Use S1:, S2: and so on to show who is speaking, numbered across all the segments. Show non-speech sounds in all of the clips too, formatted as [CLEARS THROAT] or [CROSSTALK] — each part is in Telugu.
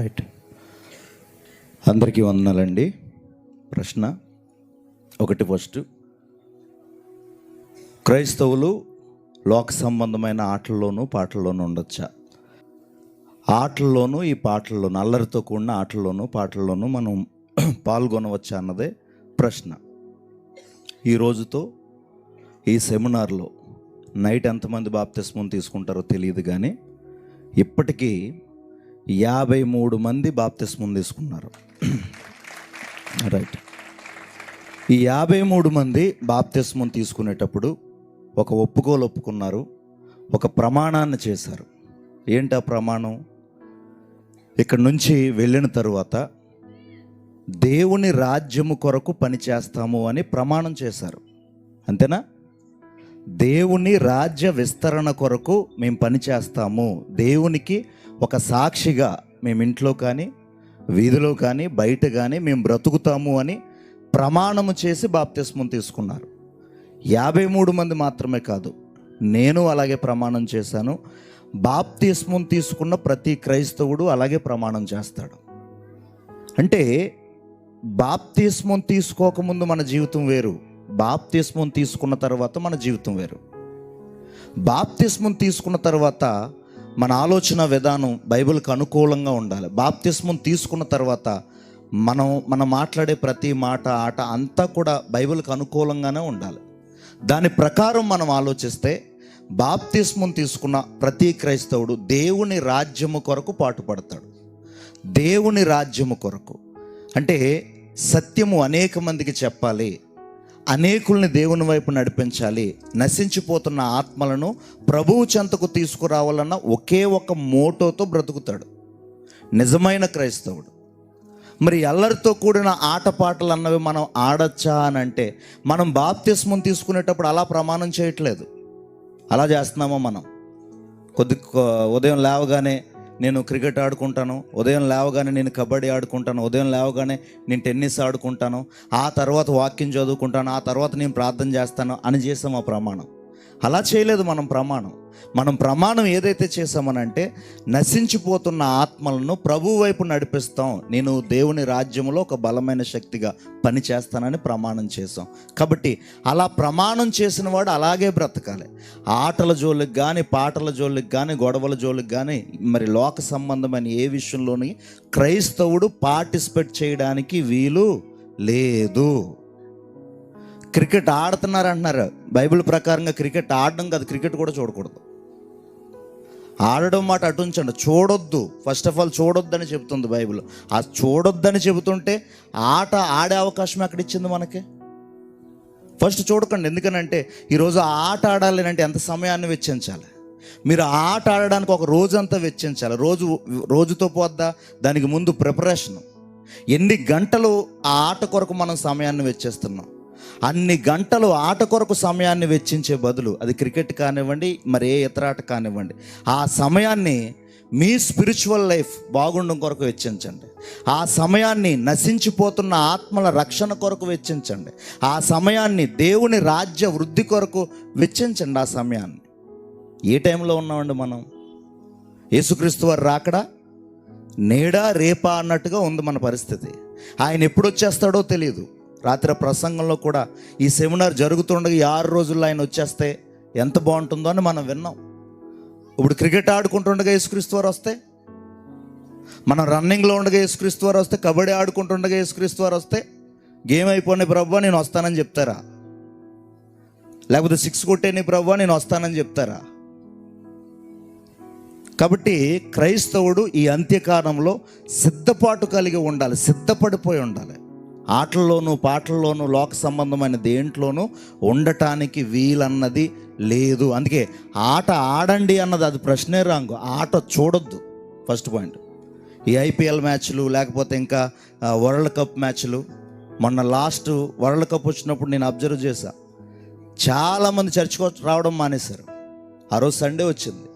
S1: రైట్ అందరికీ వందనాలండి. ప్రశ్న ఒకటి ఫస్ట్ క్రైస్తవులు లోక సంబంధమైన ఆటల్లోనూ పాటల్లోనూ ఉండొచ్చా? ఆటల్లోనూ ఈ పాటల్లోనూ అల్లరితో కూడిన ఆటల్లోనూ పాటల్లోనూ మనం [CLEARS THROAT] పాల్గొనవచ్చా అన్నదే ప్రశ్న. ఈ రోజుతో ఈ సెమినార్లో నైట్ ఎంతమంది బాప్తిస్మం తీసుకుంటారో తెలియదు కానీ ఇప్పటికీ యాభై మూడు మంది బాప్తిస్మం తీసుకున్నారు. రైట్ ఈ యాభై మూడు మంది బాప్తిస్మం తీసుకునేటప్పుడు ఒక ఒప్పుకోలు ఒప్పుకున్నారు ఒక ప్రమాణాన్ని చేశారు. ఏంటి ఆ ప్రమాణం? ఇక్కడ నుంచి వెళ్ళిన తరువాత దేవుని రాజ్యము కొరకు పనిచేస్తాము అని ప్రమాణం చేశారు. అంతేనా? దేవుని రాజ్య విస్తరణ కొరకు మేము పనిచేస్తాము దేవునికి ఒక సాక్షిగా మేము ఇంట్లో కానీ వీధిలో కానీ బయట కానీ మేము బ్రతుకుతాము అని ప్రమాణము చేసి బాప్తిస్మం తీసుకున్నారు. యాభై మూడు మంది మాత్రమే కాదు నేను అలాగే ప్రమాణం చేశాను. బాప్తిస్మం తీసుకున్న ప్రతి క్రైస్తవుడు అలాగే ప్రమాణం చేస్తాడు. అంటే బాప్తిస్మం తీసుకోకముందు మన జీవితం వేరు. బాప్తిస్మం తీసుకున్న తర్వాత మన జీవితం వేరు. బాప్తిస్మం తీసుకున్న తర్వాత మన ఆలోచన విధానం బైబిల్కి అనుకూలంగా ఉండాలి. బాప్తిస్మం తీసుకున్న తర్వాత మనం మనం మాట్లాడే ప్రతి మాట ఆట అంతా కూడా బైబిల్కి అనుకూలంగానే ఉండాలి. దాని ప్రకారం మనం ఆలోచిస్తే బాప్తిస్మం తీసుకున్న ప్రతి క్రైస్తవుడు దేవుని రాజ్యము కొరకు పాటుపడతాడు. దేవుని రాజ్యము కొరకు. అంటే సత్యము అనేక మందికి చెప్పాలి. అనేకుల్ని దేవుని వైపు నడిపించాలి. నశించిపోతున్న ఆత్మలను ప్రభువు చెంతకు తీసుకురావాలన్న ఒకే ఒక మోటోతో బ్రతుకుతాడు. నిజమైన క్రైస్తవుడు. మరి అల్లరితో కూడిన ఆటపాటలు అన్నవి మనం ఆడచ్చా అని అంటే మనం బాప్తిస్మం తీసుకునేటప్పుడు అలా ప్రమాణం చేయట్లేదు. అలా చేస్తున్నామో మనం? కొద్ది ఉదయం లేవగానే నేను క్రికెట్ ఆడుకుంటాను ఉదయం లేవగానే నేను కబడ్డీ ఆడుకుంటాను ఉదయం లేవగానే నేను టెన్నిస్ ఆడుకుంటాను ఆ తర్వాత వాక్యం చదువుకుంటాను ఆ తర్వాత నేను ప్రార్థన చేస్తాను అని చేసాం ఆ ప్రమాణం. అలా చేయలేదు మనం ప్రమాణం. మనం ప్రమాణం ఏదైతే చేసామనంటే నశించిపోతున్న ఆత్మలను ప్రభు వైపు నడిపిస్తాం. నేను దేవుని రాజ్యంలో ఒక బలమైన శక్తిగా పని చేస్తానని ప్రమాణం చేసాం కాబట్టి అలా ప్రమాణం చేసిన వాడు అలాగే బ్రతకాలి. ఆటల జోలికి కానీ పాటల జోలికి కానీ గొడవల జోలికి కానీ మరి లోక సంబంధమైన ఏ విషయంలోని క్రైస్తవుడు పార్టిసిపేట్ చేయడానికి వీలు లేదు. క్రికెట్ ఆడుతున్నారు అంటున్నారు. బైబిల్ ప్రకారంగా క్రికెట్ ఆడడం కాదు క్రికెట్ కూడా చూడకూడదు. ఆడడం మాట అటు ఉంచండి. చూడొద్దు. ఫస్ట్ ఆఫ్ ఆల్ చూడొద్దని చెబుతుంది బైబిల్. ఆ చూడొద్దని చెబుతుంటే ఆట ఆడే అవకాశం ఎక్కడ ఇచ్చింది మనకి? ఫస్ట్ చూడకండి. ఎందుకనంటే ఈరోజు ఆట ఆడాలి అంటే ఎంత సమయాన్ని వెచ్చించాలి? మీరు ఆట ఆడడానికి ఒక రోజంతా వెచ్చించాలి. రోజు రోజుతో పోద్దా? దానికి ముందు ప్రిపరేషన్ ఎన్ని గంటలు ఆ ఆట కొరకు మనం సమయాన్ని వెచ్చేస్తున్నాం? అన్ని గంటలు ఆట కొరకు సమయాన్ని వెచ్చించే బదులు అది క్రికెట్ కానివ్వండి మరి ఏ ఇతర ఆట కానివ్వండి ఆ సమయాన్ని మీ స్పిరిచువల్ లైఫ్ బాగుండడం కొరకు వెచ్చించండి. ఆ సమయాన్ని నశించిపోతున్న ఆత్మల రక్షణ కొరకు వెచ్చించండి. ఆ సమయాన్ని దేవుని రాజ్య వృద్ధి కొరకు వెచ్చించండి ఆ సమయాన్ని. ఏ టైంలో ఉన్నామండి మనం? యేసుక్రీస్తు వారు రాకడా? నేడా రేపా అన్నట్టుగా ఉంది మన పరిస్థితి. ఆయన ఎప్పుడు వచ్చేస్తాడో తెలియదు రాత్రి ప్రసంగంలో కూడా ఈ సెమినార్ జరుగుతుండగా ఈ ఆరు రోజుల్లో ఆయన వచ్చేస్తే ఎంత బాగుంటుందో అని మనం విన్నాం. ఇప్పుడు క్రికెట్ ఆడుకుంటుండగా యేసుక్రీస్తు వారు వస్తే మనం రన్నింగ్లో ఉండగా యేసుక్రీస్తు వారు వస్తే కబడ్డీ ఆడుకుంటుండగా యేసుక్రీస్తు వారు వస్తే గేమ్ అయిపోయిన ప్రభు నేను వస్తానని చెప్తారా? లేకపోతే సిక్స్ కొట్టేని ప్రభు నేను వస్తానని చెప్తారా? కాబట్టి క్రైస్తవుడు ఈ అంత్యకాలంలో సిద్ధపాటు కలిగి ఉండాలి సిద్ధపడిపోయి ఉండాలి. ఆటల్లోనూ పాటల్లోనూ లోక సంబంధమైన దేంట్లోనూ ఉండటానికి వీలన్నది లేదు. అందుకే ఆట ఆడండి అన్నది అది ప్రశ్నే రాంగు. ఆట చూడొద్దు. ఫస్ట్ పాయింట్ ఈ ఐపీఎల్ మ్యాచ్లు లేకపోతే ఇంకా వరల్డ్ కప్ మ్యాచ్లు. మొన్న లాస్ట్ వరల్డ్ కప్ వచ్చినప్పుడు నేను అబ్జర్వ్ చేశా. చాలామంది చర్చకు రావడం మానేశారు. ఆ రోజు సండే వచ్చింది.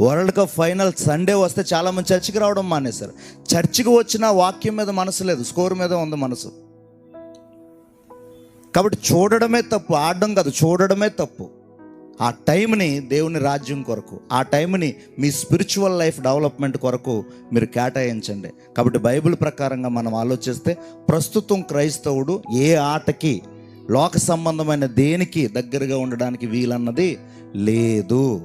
S1: వరల్డ్ కప్ ఫైనల్ సండే వస్తే చాలామంది చర్చికి రావడం మానేశారు. చర్చికి వచ్చిన వాక్యం మీద మనసు లేదు స్కోర్ మీద ఉంది మనసు. కాబట్టి చూడడమే తప్పు ఆడడం కాదు చూడడమే తప్పు. ఆ టైంని దేవుని రాజ్యం కొరకు ఆ టైంని మీ స్పిరిచువల్ లైఫ్ డెవలప్మెంట్ కొరకు మీరు కేటాయించండి. కాబట్టి బైబిల్ ప్రకారంగా మనం ఆలోచిస్తే ప్రస్తుతం క్రైస్తవుడు ఏ ఆటకి లోక సంబంధమైన దేనికి దగ్గరగా ఉండడానికి వీలన్నది లేదు.